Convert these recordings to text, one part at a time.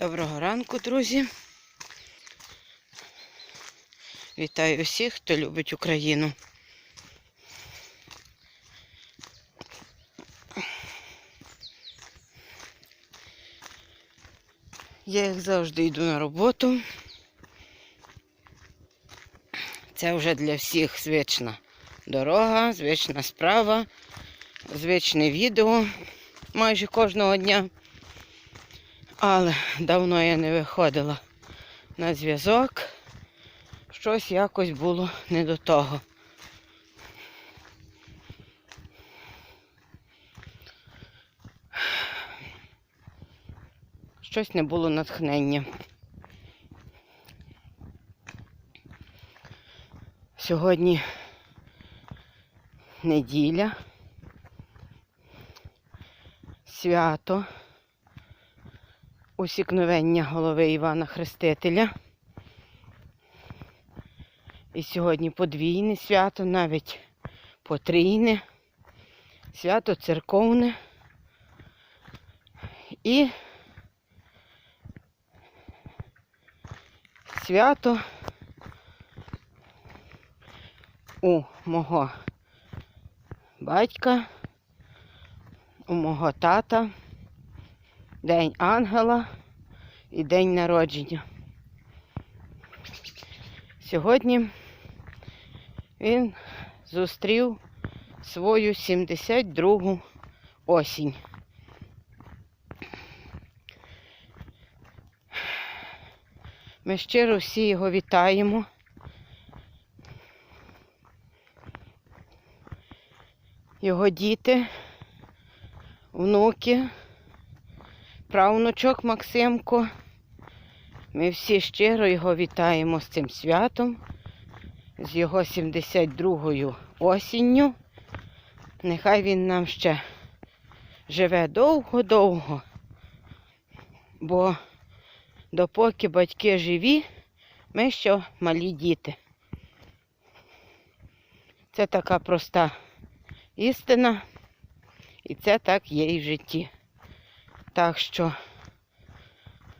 Доброго ранку, друзі. Вітаю всіх, хто любить Україну. Я як завжди йду на роботу. Це вже для всіх звична дорога, звична справа, звичне відео майже кожного дня. Але давно я не виходила на зв'язок. Щось якось було не до того. Щось не було натхнення. Сьогодні неділя, свято усікновення голови Івана Хрестителя. І сьогодні подвійне свято, навіть потрійне, свято церковне і свято у мого батька, у мого тата. День ангела і день народження. Сьогодні він зустрів свою 72-гу осінь. Ми щиро всі його вітаємо. Його діти, внуки правнучок Максимко. Ми всі щиро його вітаємо з цим святом, з його 72-ю осінню. Нехай він нам ще живе довго-довго, бо допоки батьки живі, ми ще малі діти. Це така проста істина, і це так є і в житті. Так що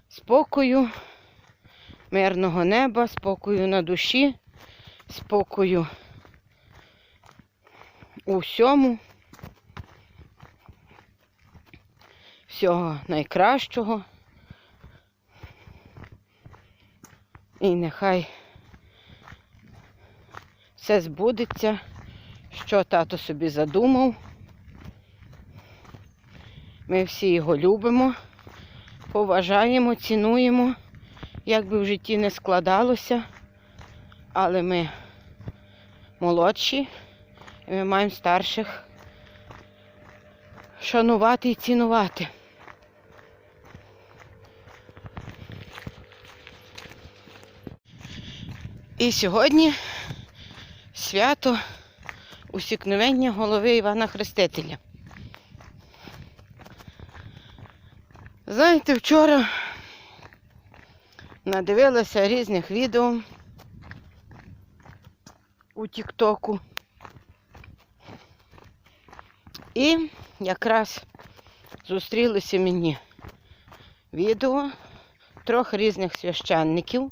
спокою, мирного неба, спокою на душі, спокою у всьому. Всього найкращого. І нехай все збудеться, що тато собі задумав. Ми всі його любимо, поважаємо, цінуємо, як би в житті не складалося, але ми молодші, і ми маємо старших шанувати і цінувати. І сьогодні свято усікновення голови Івана Хрестителя. Знаєте, вчора надивилася різних відео у Тіктоку. І якраз зустрілися мені відео трьох різних священників,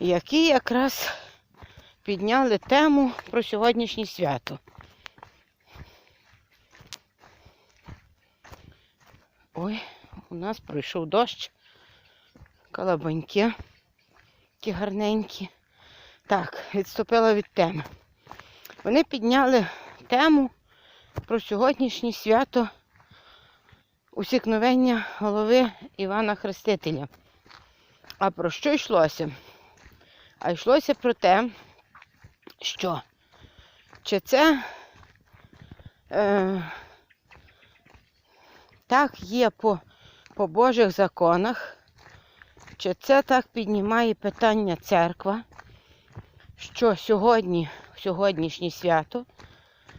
які якраз підняли тему про сьогоднішнє свято. Ой, у нас пройшов дощ. Калабаньки. Ті гарненькі. Так, відступила від теми. Вони підняли тему про сьогоднішнє свято усікновення голови Івана Хрестителя. А про що йшлося? А йшлося про те, що чи це е, так є по, по Божих законах, чи це так піднімає питання церква, що сьогодні, сьогоднішнє свято,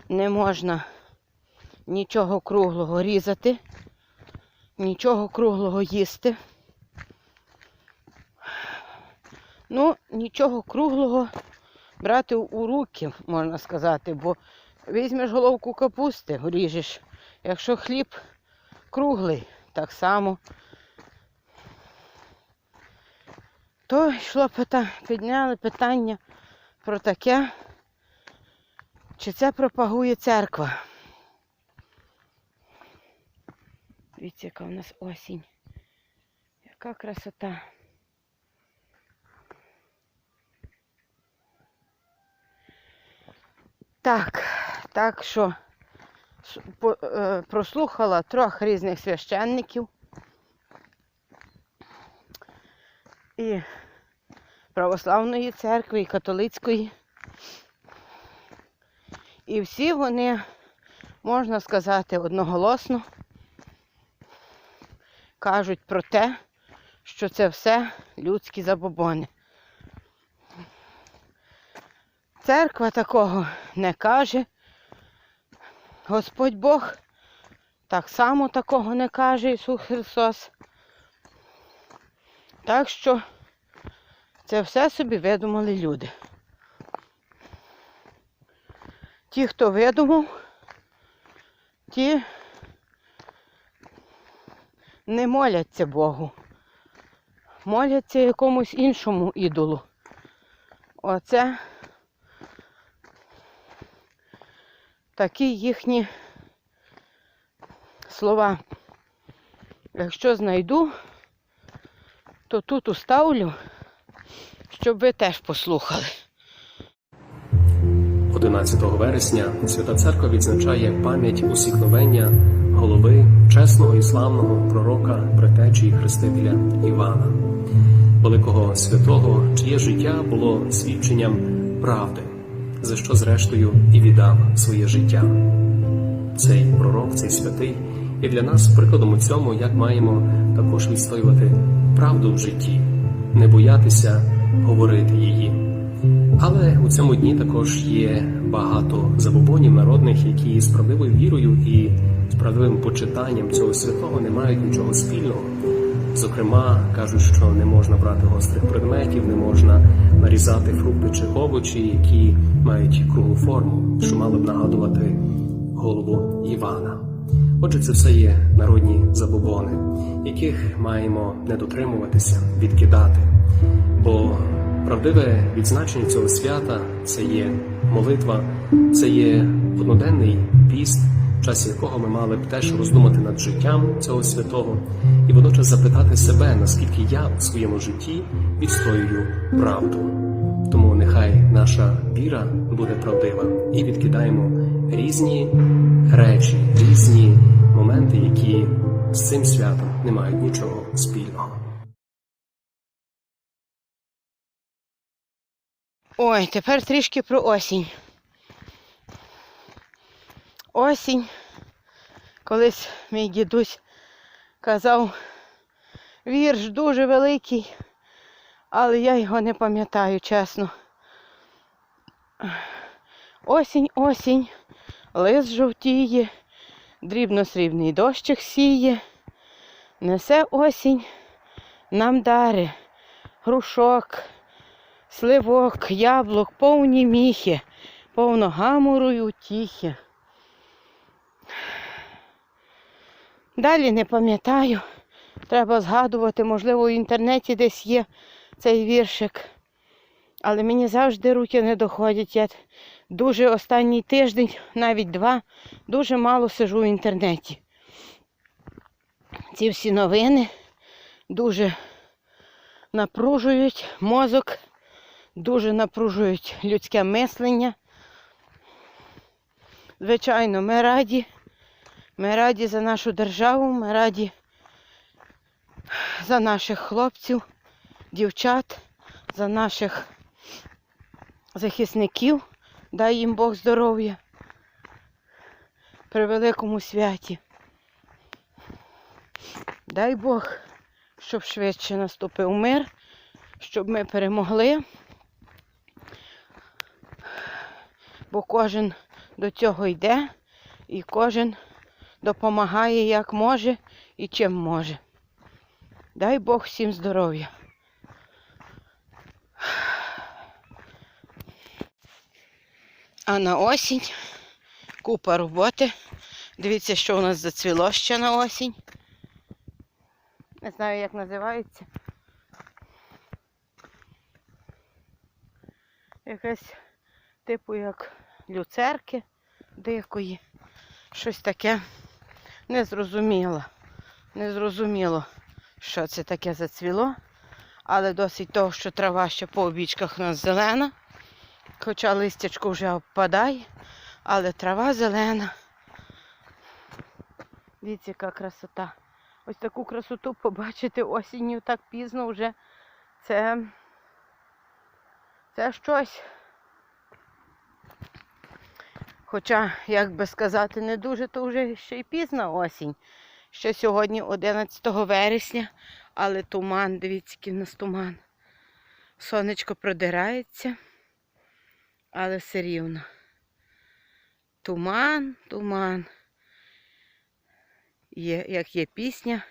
не можна нічого круглого різати, нічого круглого їсти. Ну, нічого круглого брати у руки, можна сказати, бо візьмеш головку капусти, ріжеш. Якщо хліб круглий, так само. То йшло пита... підняли питання про таке, чи це пропагує церква. Дивіться, яка у нас осінь. Яка красота. Так, так що прослухала трьох різних священників. І православної церкви, і католицької. І всі вони, можна сказати, одноголосно кажуть про те, що це все людські забобони. Церква такого не каже. Господь Бог так само такого не каже Ісус Христос. Так що це все собі видумали люди. Ті, хто видумав, ті не моляться Богу. Моляться якомусь іншому ідолу. Оце такі їхні слова. Якщо знайду, то тут уставлю, щоб ви теж послухали. 11 вересня Свята Церква відзначає пам'ять усікновення голови чесного і славного пророка, братечі хрестителя Івана, великого святого, чиє життя було свідченням правди, за що зрештою і віддав своє життя. Цей пророк, цей святий є для нас прикладом у цьому, як маємо також відстоювати правду в житті, не боятися говорити її. Але у цьому дні також є багато забобонів народних, які з правдивою вірою і з правдивим почитанням цього святого не мають нічого спільного. Зокрема, кажуть, що не можна брати гострих предметів, не можна нарізати фрукти чи овочі, які мають круглу форму, що мали б нагадувати голову Івана. Отже, це все є народні забобони, яких маємо не дотримуватися, відкидати. Бо правдиве відзначення цього свята це є молитва, це є одноденний піст, часі якого ми мали б теж роздумати над життям цього святого і водночас запитати себе, наскільки я у своєму житті відстоюю правду. Тому нехай наша віра буде правдива і відкидаємо різні речі, різні моменти, які з цим святом не мають нічого спільного. Ой, тепер трішки про осінь. Осінь. Колись мій дідусь казав вірш дуже великий, але я його не пам'ятаю, чесно. Осінь, осінь, лис жовтіє, дрібно-срібний дощик сіє, несе осінь нам дари, грушок, сливок, яблук, повні міхи, повно гамору й утіхи. Далі не пам'ятаю. Треба згадувати, можливо, в інтернеті десь є цей віршик. Але мені завжди руки не доходять. Я дуже останній тиждень, навіть два, дуже мало сижу в інтернеті. Ці всі новини дуже напружують мозок, дуже напружують людське мислення. Звичайно, ми раді. Ми раді за нашу державу, ми раді за наших хлопців, дівчат, за наших захисників. Дай їм Бог здоров'я при великому святі. Дай Бог, щоб швидше наступив мир, щоб ми перемогли. Бо кожен до цього йде і кожен допомагає як може і чим може. Дай Бог всім здоров'я. А на осінь купа роботи. Дивіться, що у нас зацвіло ще на осінь. Не знаю, як називається. Якесь типу як люцерки дикої. Щось таке незрозуміло. Незрозуміло, що це таке зацвіло. Але досить того, що трава ще по обічках у нас зелена. Хоча листячко вже обпадає, але трава зелена. Дивіться, яка красота. Ось таку красоту побачити осінню так пізно вже. Це, це щось. Хоча, як би сказати, не дуже, то вже ще й пізна осінь. Ще сьогодні 11 вересня, але туман, дивіться, який в нас туман. Сонечко продирається, але все рівно. Туман, туман. Є, як є пісня.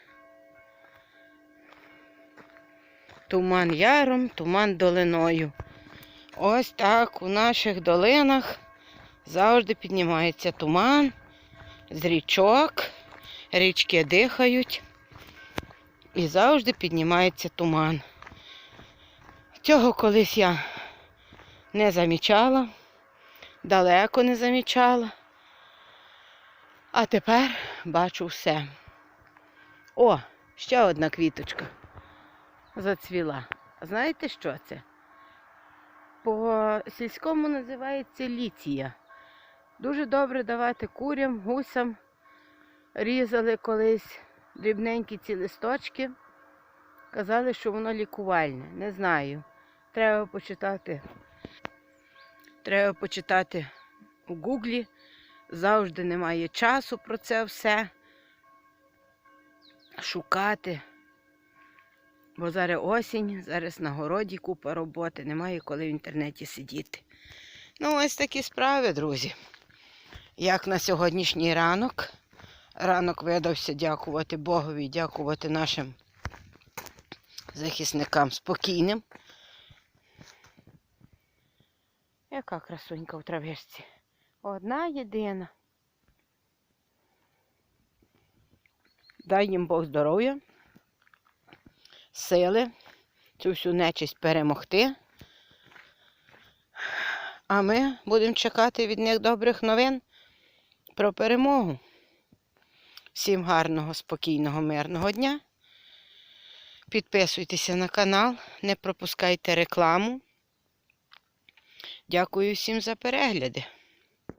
Туман яром, туман долиною. Ось так у наших долинах завжди піднімається туман з річок, річки дихають і завжди піднімається туман. Цього колись я не замічала, далеко не замічала, а тепер бачу все. О, ще одна квіточка зацвіла. Знаєте, що це? По сільському називається ліція. Дуже добре давати курям, гусям. Різали колись дрібненькі ці листочки. Казали, що воно лікувальне. Не знаю. Треба почитати. Треба почитати у гуглі. Завжди немає часу про це все. Шукати. Бо зараз осінь, зараз на городі купа роботи, немає коли в інтернеті сидіти. Ну, ось такі справи, друзі. Як на сьогоднішній ранок. Ранок видався дякувати Богові, дякувати нашим захисникам спокійним. Яка красунька в травичці. Одна єдина. Дай їм Бог здоров'я, сили, цю всю нечисть перемогти. А ми будемо чекати від них добрих новин про перемогу. Всім гарного, спокійного, мирного дня. Підписуйтеся на канал, не пропускайте рекламу. Дякую всім за перегляди.